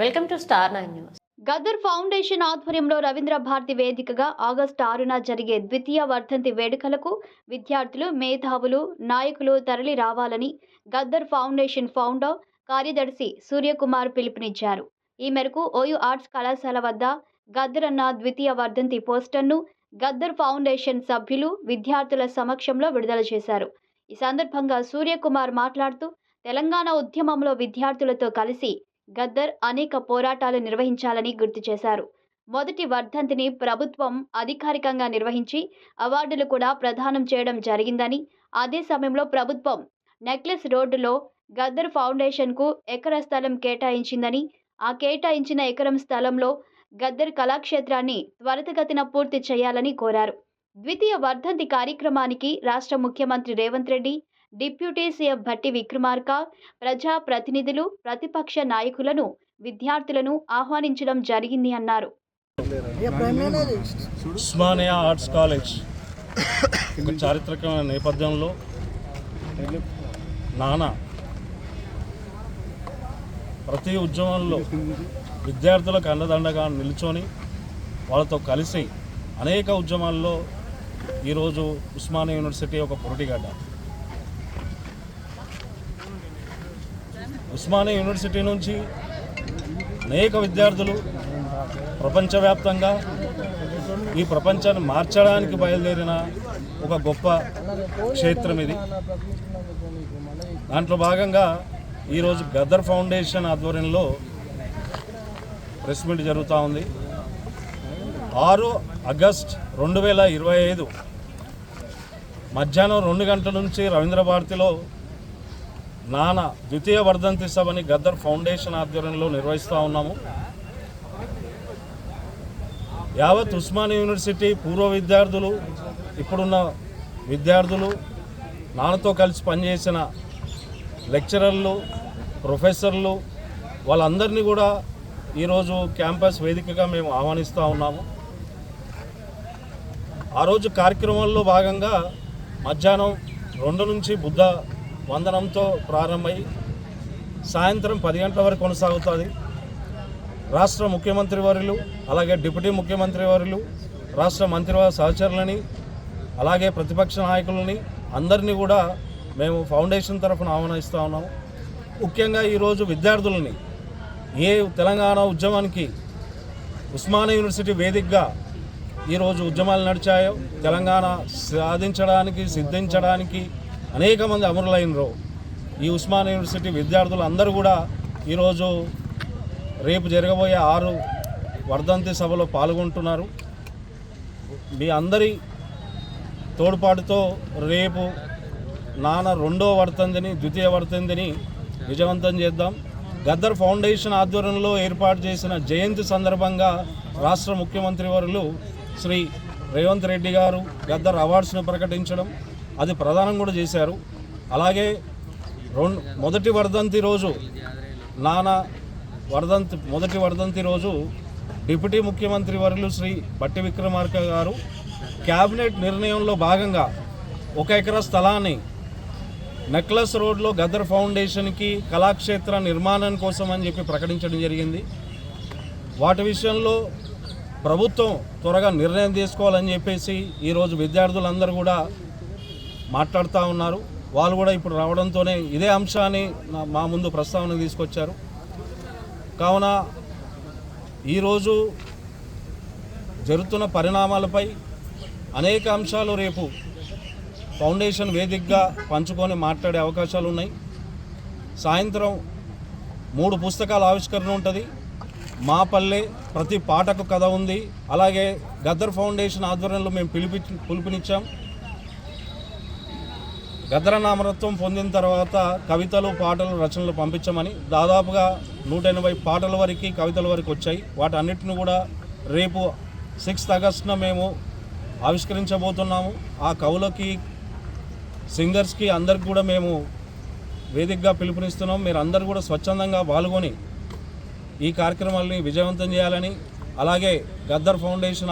Welcome to star nine news. Gaddar foundation ఆధ్వర్యంలో రవీంద్ర భారతి వేదికగా August ఆరున జరిగే ద్వితీయ వర్ధంతి వేడుకలకు విద్యార్థులు మేధావులు నాయకులు తరలి రావాలని గద్దర్ ఫౌండేషన్ ఫౌండర్ కార్యదర్శి సూర్యకుమార్ పిలుపునిచ్చారు. ఈ మేరకు ఓయూ ఆర్ట్స్ కళాశాల వద్ద గద్దర్ అన్న ద్వితీయ వర్ధంతి పోస్టర్ను గద్దర్ ఫౌండేషన్ సభ్యులు విద్యార్థుల సమక్షంలో విడుదల చేశారు. ఈ సందర్భంగా సూర్యకుమార్ మాట్లాడుతూ తెలంగాణ ఉద్యమంలో విద్యార్థులతో కలిసి గద్దర్ అనేక పోరాటాలు నిర్వహించాలని గుర్తు చేశారు. మొదటి వర్ధంతిని ప్రభుత్వం అధికారికంగా నిర్వహించి అవార్డులు కూడా ప్రదానం చేయడం జరిగిందని అదే సమయంలో ప్రభుత్వం నెక్లెస్ రోడ్డులో గద్దర్ ఫౌండేషన్కు ఎకర స్థలం కేటాయించిందని ఆ కేటాయించిన ఎకరం స్థలంలో గద్దర్ కళాక్షేత్రాన్ని త్వరితగతిన పూర్తి చేయాలని కోరారు. ద్వితీయ వర్ధంతి కార్యక్రమానికి రాష్ట్ర ముఖ్యమంత్రి రేవంత్ రెడ్డి డిప్యూటీ సీఎం భట్టి విక్రమార్క ప్రజా ప్రతినిధులు ప్రతిపక్ష నాయకులను విద్యార్థులను ఆహ్వానించడం జరిగింది అన్నారు. ఉస్మానియా ఆర్ట్స్ కాలేజ్ ఒక చారిత్రకమైన నేపథ్యంలో నానా ప్రతి ఉద్యమంలో విద్యార్థులకు అండదండగా నిల్చొని వాళ్ళతో కలిసి అనేక ఉద్యమాల్లో ఈరోజు ఉస్మానియా యూనివర్సిటీ ఒక పొరటిగడ్డ ఉస్మానియా యూనివర్సిటీ నుంచి అనేక విద్యార్థులు ప్రపంచవ్యాప్తంగా ఈ ప్రపంచాన్ని మార్చడానికి బయలుదేరిన ఒక గొప్ప క్షేత్రం ఇది. దాంట్లో భాగంగా ఈరోజు గదర్ ఫౌండేషన్ ఆధ్వర్యంలో ప్రెస్ మీట్ జరుగుతూ ఉంది. ఆరు ఆగస్ట్ రెండు వేల ఇరవై ఐదు మధ్యాహ్నం రెండు గంటల నుంచి రవీంద్ర భారతిలో నాన్న ద్వితీయ వర్ధంతి సభని గద్దర్ ఫౌండేషన్ ఆధ్వర్యంలో నిర్వహిస్తూ ఉన్నాము. యావత్ ఉస్మానియా యూనివర్సిటీ పూర్వ విద్యార్థులు ఇప్పుడున్న విద్యార్థులు నాన్నతో కలిసి పనిచేసిన లెక్చరర్లు ప్రొఫెసర్లు వాళ్ళందరినీ కూడా ఈరోజు క్యాంపస్ వేదికగా మేము ఆహ్వానిస్తూ ఉన్నాము. ఆ రోజు కార్యక్రమంలో భాగంగా మధ్యాహ్నం రెండు నుంచి బుద్ధ వందనంతో ప్రారంభమై సాయంత్రం పది గంటల వరకు కొనసాగుతుంది. రాష్ట్ర ముఖ్యమంత్రి వర్యులు అలాగే డిప్యూటీ ముఖ్యమంత్రి వర్యులు రాష్ట్ర మంత్రివారి సహచరులని అలాగే ప్రతిపక్ష నాయకులని అందరినీ కూడా మేము ఫౌండేషన్ తరఫున ఆహ్వానిస్తూ ఉన్నాము ముఖ్యంగా ఈరోజు విద్యార్థులని ఏ తెలంగాణ ఉద్యమానికి ఉస్మానియా యూనివర్సిటీ వేదికగా ఈరోజు ఉద్యమాలు నడిచాయో తెలంగాణ సాధించడానికి సిద్ధించడానికి అనేక మంది అమరులైనరు. ఈ ఉస్మాన్ యూనివర్సిటీ విద్యార్థులు అందరూ కూడా ఈరోజు రేపు జరగబోయే ఆరు వర్ధంతి సభలో పాల్గొంటున్నారు. మీ అందరి తోడ్పాటుతో రేపు నాన్న రెండో వర్తంతిని ద్వితీయ వర్తంతిని విజయవంతం చేద్దాం. గద్దర్ ఫౌండేషన్ ఆధ్వర్యంలో ఏర్పాటు చేసిన జయంతి సందర్భంగా రాష్ట్ర ముఖ్యమంత్రి వర్యులు శ్రీ రేవంత్ రెడ్డి గారు గద్దర్ అవార్డ్స్ను ప్రకటించడం అది ప్రదానం కూడా చేశారు. అలాగే రెండు మొదటి వర్ధంతి రోజు నాన్న వర్ధంతి మొదటి వర్ధంతి రోజు డిప్యూటీ ముఖ్యమంత్రి వర్యులు శ్రీ బట్టి విక్రమార్క గారు క్యాబినెట్ నిర్ణయంలో భాగంగా ఒక ఎకరా స్థలాన్ని నెక్లెస్ రోడ్లో గదర్ ఫౌండేషన్కి కళాక్షేత్ర నిర్మాణం కోసం అని చెప్పి ప్రకటించడం జరిగింది. వాటి విషయంలో ప్రభుత్వం త్వరగా నిర్ణయం తీసుకోవాలని చెప్పేసి ఈరోజు విద్యార్థులందరూ కూడా మాట్లాడుతూ ఉన్నారు. వాళ్ళు కూడా ఇప్పుడు రావడంతోనే ఇదే అంశాన్ని మా ముందు ప్రస్తావన తీసుకొచ్చారు. కావున ఈరోజు జరుగుతున్న పరిణామాలపై అనేక అంశాలు రేపు ఫౌండేషన్ వేదికగా పంచుకొని మాట్లాడే అవకాశాలు ఉన్నాయి. సాయంత్రం మూడు పుస్తకాల ఆవిష్కరణ ఉంటుంది. మా పల్లె ప్రతి పాటకు కథ ఉంది. అలాగే గద్దర్ ఫౌండేషన్ ఆధ్వర్యంలో మేము పిలిపి పిలుపునిచ్చాం. గద్రనామరత్వం పొందిన తర్వాత కవితలు పాటలు రచనలు పంపించమని దాదాపుగా నూట ఎనభై పాటల వరకు కవితల వరకు వచ్చాయి. వాటి అన్నిటిని కూడా రేపు సిక్స్త్ ఆగస్టున మేము ఆవిష్కరించబోతున్నాము. ఆ కవులకి సింగర్స్కి అందరికి కూడా మేము వేదికగా పిలుపునిస్తున్నాం. మీరు అందరూ కూడా స్వచ్ఛందంగా పాల్గొని ఈ కార్యక్రమాల్ని విజయవంతం చేయాలని అలాగే గద్దర్ ఫౌండేషన్